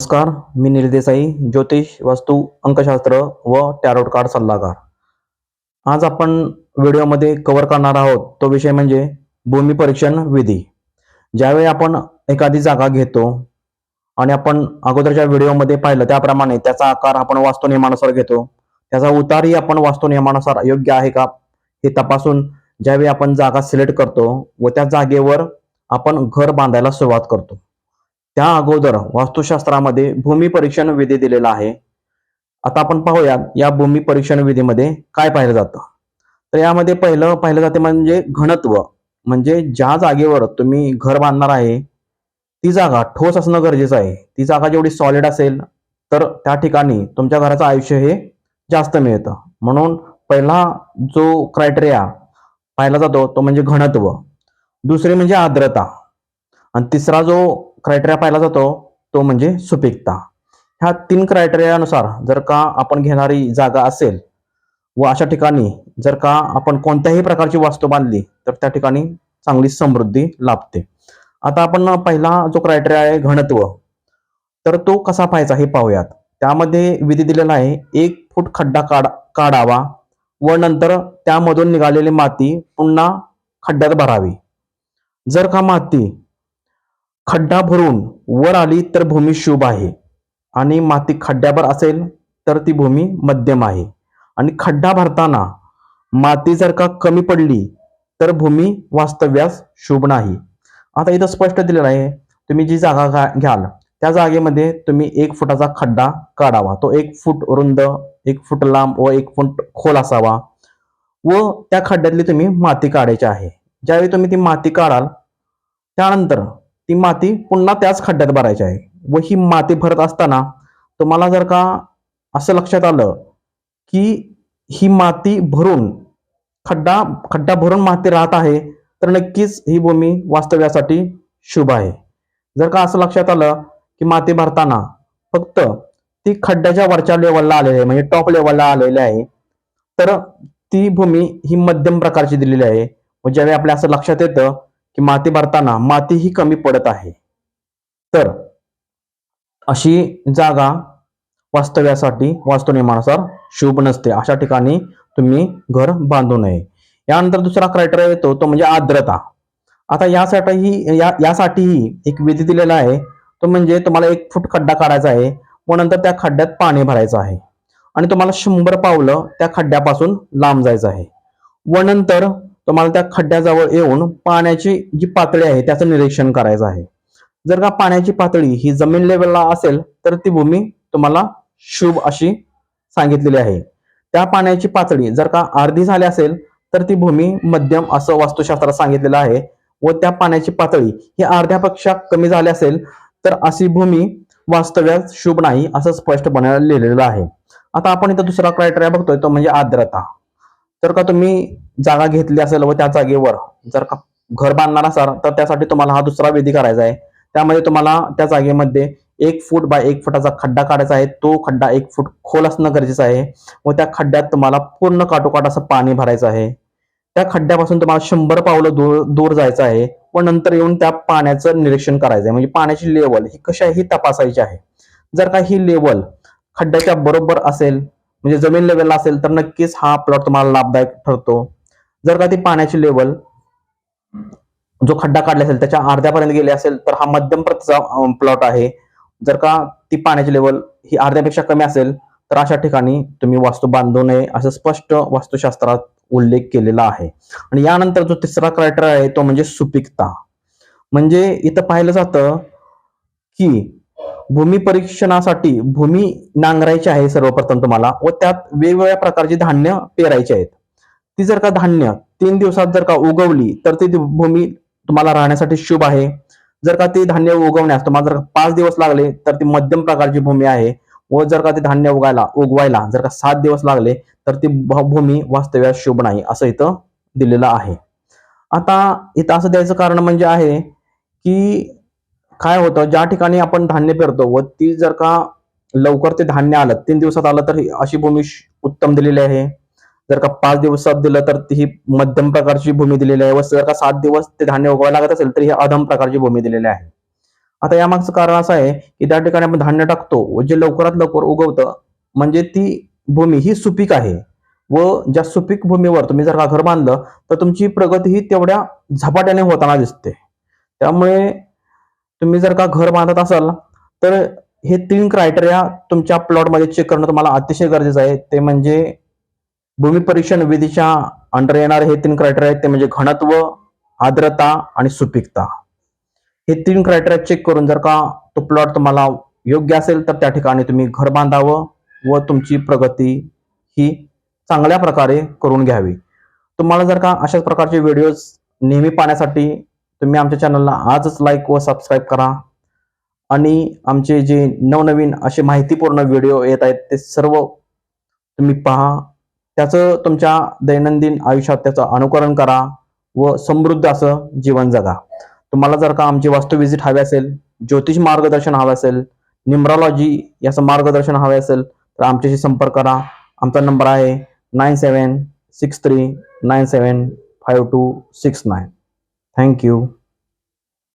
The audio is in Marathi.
नमस्कार मी निर्देसाई ज्योतिष वास्तू अंकशास्त्र व टॅरोट कार्ड सल्लागार. आज आपण व्हिडिओमध्ये कव्हर करणार आहोत तो विषय म्हणजे भूमी परीक्षण विधी. ज्यावेळी आपण एखादी जागा घेतो आणि आपण अगोदरच्या व्हिडिओमध्ये पाहिलं त्याप्रमाणे त्याचा आकार आपण वास्तुनियमानुसार घेतो. त्याचा उतारही आपण वास्तुनियमानुसार योग्य आहे का हे तपासून ज्यावेळी आपण जागा सिलेक्ट करतो व त्या जागेवर आपण घर बांधायला सुरुवात करतो. त्या अगोदर वास्तुशास्त्रामध्ये भूमी परीक्षण विधी दिलेला आहे. आता आपण पाहूया या भूमी परीक्षण विधीमध्ये काय पाहिलं जातं. तर यामध्ये पहिलं पाहिलं जाते म्हणजे घनत्व म्हणजे ज्या जागेवर तुम्ही घर बांधणार आहे ती जागा ठोस असणं गरजेचं आहे. ती जागा जेवढी सॉलिड असेल तर त्या ठिकाणी तुमच्या घराचं आयुष्य हे जास्त मिळतं. म्हणून पहिला जो क्रायटेरिया पाहिला जातो तो म्हणजे घनत्व. दुसरी म्हणजे आर्द्रता. आणि तिसरा जो क्रायटेरिया पाहिला जातो तो म्हणजे सुपीकता. ह्या तीन क्रायटेरियानुसार जर का आपण घेणारी जागा असेल व अशा ठिकाणी जर का आपण कोणत्याही प्रकारची वास्तू बांधली तर त्या ठिकाणी चांगली समृद्धी लाभते. आता आपण पहिला जो क्रायटेरिया आहे घनत्व तर तो कसा पाहायचा हे पाहूयात. त्यामध्ये विधी दिलेला आहे एक फूट खड्डा काढ काढावा व नंतर त्यामधून निघालेली माती पुन्हा खड्ड्यात भरावी. जर का माती खड्डा भरून वर आली तर भूमी शुभ आहे. आणि माती खड्ड्यावर असेल तर ती भूमी मध्यम आहे. आणि खड्डा भरताना माती जर का कमी पडली तर भूमी वास्तव्यास शुभ नाही. आता इथं स्पष्ट दिलेलं आहे तुम्ही जी जागा घा- घ्याल त्या जागेमध्ये तुम्ही एक फुटाचा खड्डा काढावा. तो एक फूट रुंद एक फूट लांब व एक फूट खोल असावा. व त्या खड्ड्यातली तुम्ही माती काढायची आहे. ज्यावेळी तुम्ही ती माती काढाल त्यानंतर ती माती पुन्हा त्याच खड्ड्यात भरायची आहे. व ही माती भरत असताना तुम्हाला जर का असं लक्षात आलं की ही माती भरून खड्डा खड्डा भरून माती राहत आहे तर नक्कीच ही भूमी वास्तव्यासाठी शुभ आहे. जर का असं लक्षात आलं की माती भरताना फक्त ती खड्ड्याच्या वरच्या लेवलला आलेली आहे म्हणजे टॉप लेवलला आलेली आहे तर ती भूमी ही मध्यम प्रकारची दिलेली आहे. ज्यावेळी आपल्या असं लक्षात येतं की माती भरताना माती ही कमी पडत आहे. तर अशी जागा वास्तव्यासाठी वास्तुनियमानुसार शुभ नसते. अशा ठिकाणी तुम्ही घर बांधू नये. यानंतर दुसरा क्रायटेरिया येतो तो म्हणजे आर्द्रता. आता यासाठीही या यासाठीही एक विधी दिलेला आहे. तो म्हणजे तुम्हाला एक फूट खड्डा काढायचा आहे व नंतर त्या खड्ड्यात पाणी भरायचं आहे. आणि तुम्हाला शंभर पावलं त्या खड्ड्यापासून लांब जायचं आहे. व नंतर तुम्हाला त्या खड्ड्याजवळ येऊन पाण्याची जी पातळी आहे त्याचं निरीक्षण करायचं आहे. जर का पाण्याची पातळी ही जमीन लेवलला असेल तर ती भूमी तुम्हाला शुभ अशी सांगितलेली आहे. त्या पाण्याची पातळी जर का अर्धी झाली असेल तर ती भूमी मध्यम असं वास्तुशास्त्रात सांगितलेलं आहे व त्या पाण्याची पातळी ही अर्ध्यापेक्षा कमी झाली असेल तर अशी भूमी वास्तव्यात शुभ नाही असं स्पष्टपणे लिहिलेलं आहे. आता आपण इथं दुसरा क्रायटेरिया बघतोय तो म्हणजे आर्द्रता. जर का तुम्ही जागा घेतली असेल व त्या जागेवर जर का घर बांधणार असाल तर त्यासाठी तुम्हाला हा दुसरा विधी करायचा आहे. त्यामध्ये तुम्हाला त्या जागेमध्ये एक फूट बाय एक फुटाचा खड्डा काढायचा आहे. तो खड्डा एक फूट खोल असणं गरजेचं आहे. व त्या खड्ड्यात तुम्हाला पूर्ण काटोकाट असं पाणी भरायचं आहे. त्या खड्ड्यापासून तुम्हाला शंभर पावलं दूर दूर जायचं आहे व नंतर येऊन त्या पाण्याचं निरीक्षण करायचं आहे. म्हणजे पाण्याची लेवल ही कशी आहे ही तपासायची आहे. जर का ही लेवल खड्ड्याच्या बरोबर असेल म्हणजे जमीन लेवलला असेल तर नक्कीच हा प्लॉट तुम्हाला लाभदायक ठरतो. जर का ती पाण्याची लेवल जो खड्डा काढला असेल त्याच्या अर्ध्यापर्यंत गेली असेल तर हा मध्यम प्रतीचा प्लॉट आहे. जर का ती पाण्याची लेवल ही अर्ध्यापेक्षा कमी असेल तर अशा ठिकाणी तुम्ही वास्तू बांधू नये असं स्पष्ट वास्तुशास्त्रात उल्लेख केलेला आहे. आणि यानंतर जो तिसरा क्रायटेरिया आहे तो म्हणजे सुपीकता. म्हणजे इथं पाहिलं जातं की भूमी परीक्षणासाठी भूमी नांगरायची आहे सर्वप्रथम तुम्हाला व त्यात वेगवेगळ्या प्रकारची धान्य पेरायची आहेत. ती जर का धान्य तीन दिवसात जर का उगवली तर ती भूमी तुम्हाला राहण्यासाठी शुभ आहे. जर का ती धान्य उगवण्यास तुम्हाला जर पाच दिवस लागले तर ती मध्यम प्रकारची भूमी आहे. व जर का ते धान्य उगायला उगवायला जर का सात दिवस लागले तर ती भूमी वास्तव्यात शुभ नाही असं इथं दिलेलं आहे. आता इथं असं द्यायचं कारण म्हणजे आहे की काय होतं ज्या ठिकाणी आपण धान्य पेरतो व ती जर का लवकर ते धान्य आलं तीन दिवसात आलं तर अशी भूमी उत्तम दिलेली आहे. जर का पाच दिवसात दिलं तर ती ही मध्यम प्रकारची भूमी दिलेली आहे व जर का सात दिवस ते धान्य उगवायला लागत असेल तर ही अधम प्रकारची भूमी दिलेली आहे. आता यामागचं कारण असं आहे की त्या ठिकाणी आपण धान्य टाकतो व जे लवकरात लवकर उगवतं म्हणजे ती भूमी ही सुपीक आहे. व ज्या सुपीक भूमीवर तुम्ही जर का घर बांधलं तर तुमची प्रगती ही तेवढ्या झपाट्याने होताना दिसते. त्यामुळे तुम्ही जर का घर बांधत असाल तर हे तीन क्रायटेरिया तुमच्या प्लॉटमध्ये चेक करणं तुम्हाला अतिशय गरजेचं आहे. ते म्हणजे भूमिपरीक्षण विधीच्या अंडर येणारे हे तीन क्रायटेरिया आहेत. ते म्हणजे घनत्व आर्द्रता आणि सुपीकता. हे तीन क्रायटेरिया चेक करून जर का तो प्लॉट तुम्हाला योग्य असेल तर त्या ठिकाणी तुम्ही घर बांधावं व तुमची प्रगती ही चांगल्या प्रकारे करून घ्यावी. तुम्हाला जर का अशाच प्रकारचे व्हिडिओज नेहमी पाहण्यासाठी तुम्ही आमच्या चॅनलला आजच लाईक व सबस्क्राईब करा. आणि आमचे जे नवनवीन असे माहितीपूर्ण व्हिडिओ येत आहेत ते सर्व तुम्ही पहा. त्याचं तुमच्या दैनंदिन आयुष्यात त्याचं अनुकरण करा व समृद्ध असं जीवन जगा. तुम्हाला जर का आमची वास्तू व्हिजिट हवी असेल ज्योतिष मार्गदर्शन हवं असेल न्युमरॉलॉजी याचं मार्गदर्शन हवे असेल तर आमच्याशी संपर्क करा. आमचा नंबर आहे nine seven six three nine seven five two six nine Thank you.